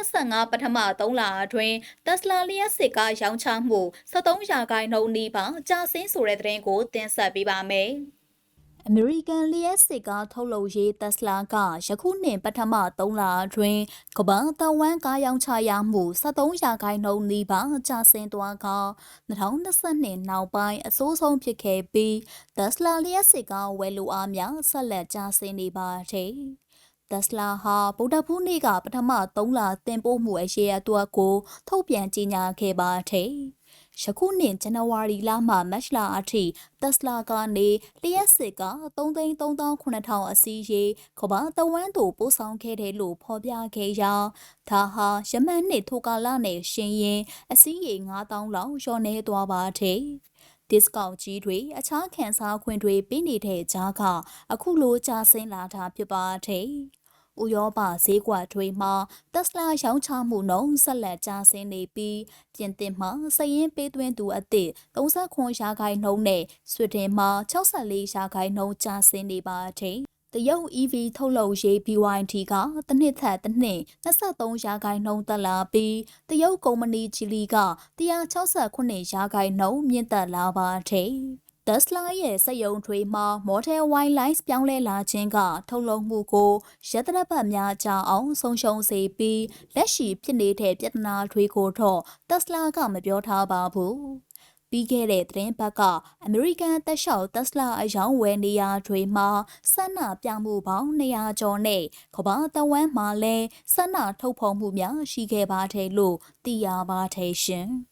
2025ပထမ3လအတွင်း Tesla လျှက်စစ်ကားရောင်းချမှု73ရာခိုင်နှုန်းနီးပါးကျဆင်းဆိုတဲ့သတင်းကိုတင်ဆက်ပေးပါမယ်။အမေရိကန်လျှက်စစ်ကားထုတ်လုပ်ရေးတက်စလာကယခုနှစ်ပထမ3လအတွင်းကမ္ဘာတဝမ်းကားရောင်းချရမှု73ရာခိုင်နှုန်းနီးပါးကျဆင်းသွားက2022နောက်ပိုင်းအဆိုးဆုံးဖြစ်ခဲ့ပြီးတက်စလာလျှက်စစ်ကားဝယ်လိုအားများဆက်လက်ကျဆင်းနေပါတယ်။ တက်စလာဟာဗုဒ္ဓဖူးနေ့ကပထမ3လတင်ပို့မှုအရေးအတွက်ကိုထုတ်ပြန်ကြေညာခဲ့ပါတယ်။ယခုနှစ်ဇန်နဝါရီလမှမတ်လအထိတက်စလာကနေလျှက်စစ်က3,390,000အစီးရေကမ္ဘာတဝန်းသို့ပို့ဆောင်ခဲ့တယ်လို့ဖော်ပြခဲ့ရာဒါဟာယမန်နှစ်ထိုကာလနဲ့ရှင်ရင်အစီးရေ9,000လောက်လျော့နေသွားပါတယ်။ဒစ်ကောင်ကြီးတွေအခြားခံစားခွင့်တွေပေးနေတဲ့ကြားကအခုလိုကျဆင်းလာတာဖြစ်ပါတယ်။ ဥရောပဈေးကွက်တွေမှာတက်စလာရောင်းချမှုနှုန်းဆက်လက်ကျဆင်းနေပြီးပြင်သစ်မှာစည်ရင်းပေးသွင်းသူအသစ်39ရာခိုင်နှုန်းနဲ့ဆွီဒင်မှာ64ရာခိုင်နှုန်းကျဆင်းနေပါတယ်။တရုတ် EV ထုတ်လုပ်ရေး BYD ကတစ်နှစ်ထက်တစ်နှစ်23ရာခိုင်နှုန်းတက်လာပြီးတရုတ်ကုမ္ပဏီဂျီလီက168ရာခိုင်နှုန်းမြင့်တက်လာပါတယ်။ Tesla ရဲ့စက်ရုံတွေမှာ Model Y Lines ပြောင်းလဲလာခြင်းက ထုတ်လုပ်မှုကိုရတရပတ်များကြာအောင်ဆုံးရှုံးစေပြီးလက်ရှိဖြစ်နေတဲ့ပြဿနာတွေကိုတော့ Tesla ကမပြောထားပါဘူး။ပြီးခဲ့တဲ့သတင်းပတ်ကအမေရိကန်တက်လျှောက် Tesla အယောင်းဝယ်နေရာတွေမှာဆန္ဒပြမှုပေါင်း200ကျော်နဲ့ကမ္ဘာတဝန်းမှာလည်းဆန္ဒထုတ်ဖော်မှုများရှိခဲ့ပါတယ်လို့သိရပါတယ်ရှင်။